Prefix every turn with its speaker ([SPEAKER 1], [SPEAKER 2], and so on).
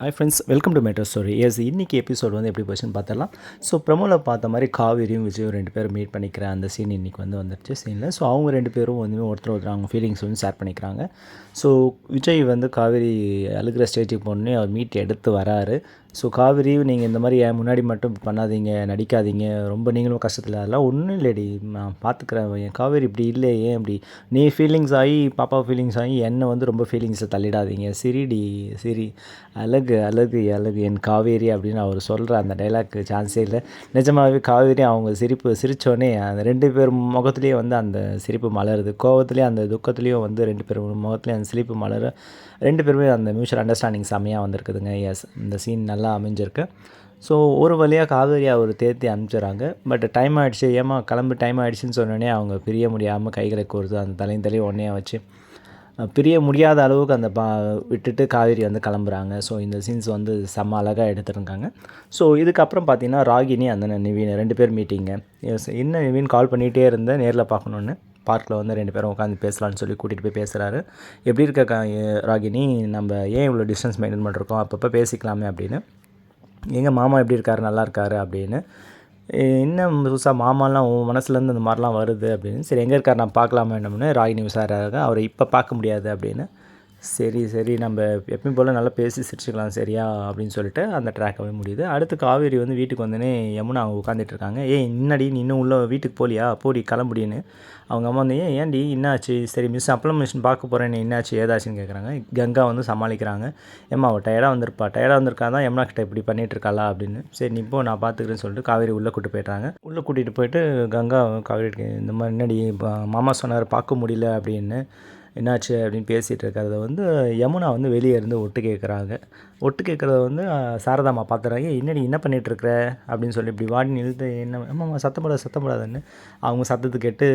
[SPEAKER 1] Hi friends welcome to matter story S இன்றைக்கி episode வந்து எப்படி போச்சுன்னு பார்த்தலாம் ஸோ ப்ரமோவில் பார்த்த மாதிரி காவேரியும் விஜயும் ரெண்டு பேரும் மீட் பண்ணிக்கிற அந்த சீன் இன்றைக்கி வந்து வந்துருச்சு சீனில் ஸோ அவங்க ரெண்டு பேரும் வந்து ஒருத்தர் ஒருத்தர் அவங்க ஃபீலிங்ஸ் வந்து ஷேர் பண்ணிக்கிறாங்க. ஸோ விஜய் வந்து காவேரி அழுகிற ஸ்டேஜுக்கு போனோடனே அவர் மீட் எடுத்து வராரு. ஸோ காவேரி நீங்கள் இந்த மாதிரி என் முன்னாடி மட்டும் பண்ணாதீங்க நடிக்காதீங்க ரொம்ப நீங்களும் கஷ்டத்தில் அதெல்லாம் ஒன்றும் இல்லைடி. நான் பார்த்துக்குறேன் என் காவேரி இப்படி இல்லை ஏன் இப்படி? நீ ஃபீலிங்ஸ் ஆகி பாப்பா ஃபீலிங்ஸ் ஆகி என்னை வந்து ரொம்ப ஃபீலிங்ஸை தள்ளிடாதீங்க. சிரிடி சிரி. அழகு அழகு அழகு என் காவேரி அப்படின்னு அவர் சொல்கிற அந்த டைலாக்கு சான்ஸே இல்லை. நிஜமாகவே காவேரி அவங்க சிரிப்பு சிரித்தோடனே அந்த ரெண்டு பேர் முகத்துலேயே வந்து அந்த சிரிப்பு மலருது. கோவத்துலேயும் அந்த துக்கத்துலேயும் வந்து ரெண்டு பேர் முகத்துலேயும் அந்த சிரிப்பு மலர ரெண்டு பேருமே அந்த மியூச்சுவல் அண்டர்ஸ்டாண்டிங் செம்மையாக வந்திருக்குதுங்க. எஸ் இந்த சீன் நல்லா அமைஞ்சிருக்கு. ஸோ ஒரு வழியாக காவேரி அவர் தேர்த்தி அனுப்பிச்சிடுறாங்க. பட் டைம் ஆகிடுச்சு ஏமா கிளம்பு டைம் ஆகிடுச்சின்னு சொன்னோடனே அவங்க பிரிய முடியாமல் கைகளை கோர்த்து அந்த தலையும் தலையும் ஒன்றையா வச்சு பிரிய முடியாத அளவுக்கு அந்த பா விட்டுட்டு காவேரி வந்து கிளம்புறாங்க. ஸோ இந்த சீன்ஸ் வந்து செம்ம அழகாக எடுத்துருக்காங்க. ஸோ இதுக்கப்புறம் பார்த்தீங்கன்னா ராகினி அந்த நிவீன் ரெண்டு பேர் மீட்டிங்க என்ன நிவீன் கால் பண்ணிகிட்டே இருந்தேன் நேரில் பார்க்கணுன்னு பார்க்கில் வந்து ரெண்டு பேரும் உட்காந்து பேசலாம்னு சொல்லி கூட்டிகிட்டு போய் பேசுகிறாரு எப்படி இருக்க கா ராகினி? நம்ம ஏன் இவ்வளோ டிஸ்டன்ஸ் மெயின்டைன் பண்ணிருக்கோம் அப்பப்போ பேசிக்கலாமே அப்படின்னு. எங்கள் மாமா எப்படி இருக்கார்? நல்லா இருக்காரு அப்படின்னு. என்ன புதுசாக மாமாலாம் உன் மனசுலேருந்து இந்த மாதிரிலாம் வருது அப்படின்னு. சரி எங்கே இருக்கார்? நான் பார்க்கலாமா என்னம்னு ராகினி விசாராக அவரை இப்போ பார்க்க முடியாது அப்படின்னு. சரி சரி நம்ம எப்பயும் போல் நல்லா பேசி சிரிச்சுக்கலாம் சரியா? அப்படின்னு சொல்லிட்டு அந்த ட்ராக்கவே முடியுது. அடுத்து காவேரி வந்து வீட்டுக்கு வந்தோடனே யமுனா அவங்க உட்காந்துட்டு இருக்காங்க. ஏய் இன்னடி நீ இன்னும் உள்ள வீட்டுக்கு போலியா? போடி கிளம்புடின்னு. அவங்க அம்மா வந்து ஏன் ஏன்டி என்னாச்சு? சரி மிஸ் அப்ளமேஷன் பார்க்க போகிறேன் என்னாச்சு? ஏதாச்சுன்னு கேட்குறாங்க கங்கா வந்து சமாளிக்கிறாங்க. ஏம்மா அவள் டயர்டாக வந்திருப்பா. டயர்டாக வந்திருக்கா தான் யமுனா கிட்ட இப்படி பண்ணிட்டு இருக்காளா? அப்படின்னு. சரி நீ போ நான் பார்த்துக்கிறேன்னு சொல்லிட்டு காவேரி உள்ளே கூட்டு போயிட்டாங்க உள்ளே கூட்டிகிட்டு போயிட்டு கங்கா காவேரி இந்த மாதிரி என்னடி மாமா சொன்னார் பார்க்க முடியல. அப்படின்னு. என்னாச்சு அப்படின்னு பேசிகிட்டு இருக்கிறத வந்து யமுனா வந்து வெளியே இருந்து ஒட்டு கேட்குறாங்க. ஒட்டு கேட்குறத வந்து சாரதாமா சாரதாம்மா பார்த்துறாங்க என்னடி என்ன பண்ணிகிட்ருக்குற அப்படின்னு சொல்லி இப்படி வாடி நிறுத்து என்ன ஆமாம் சத்தம் போடாது சத்தம் போடாதுன்னு அவங்க சத்தத்தை கேட்டு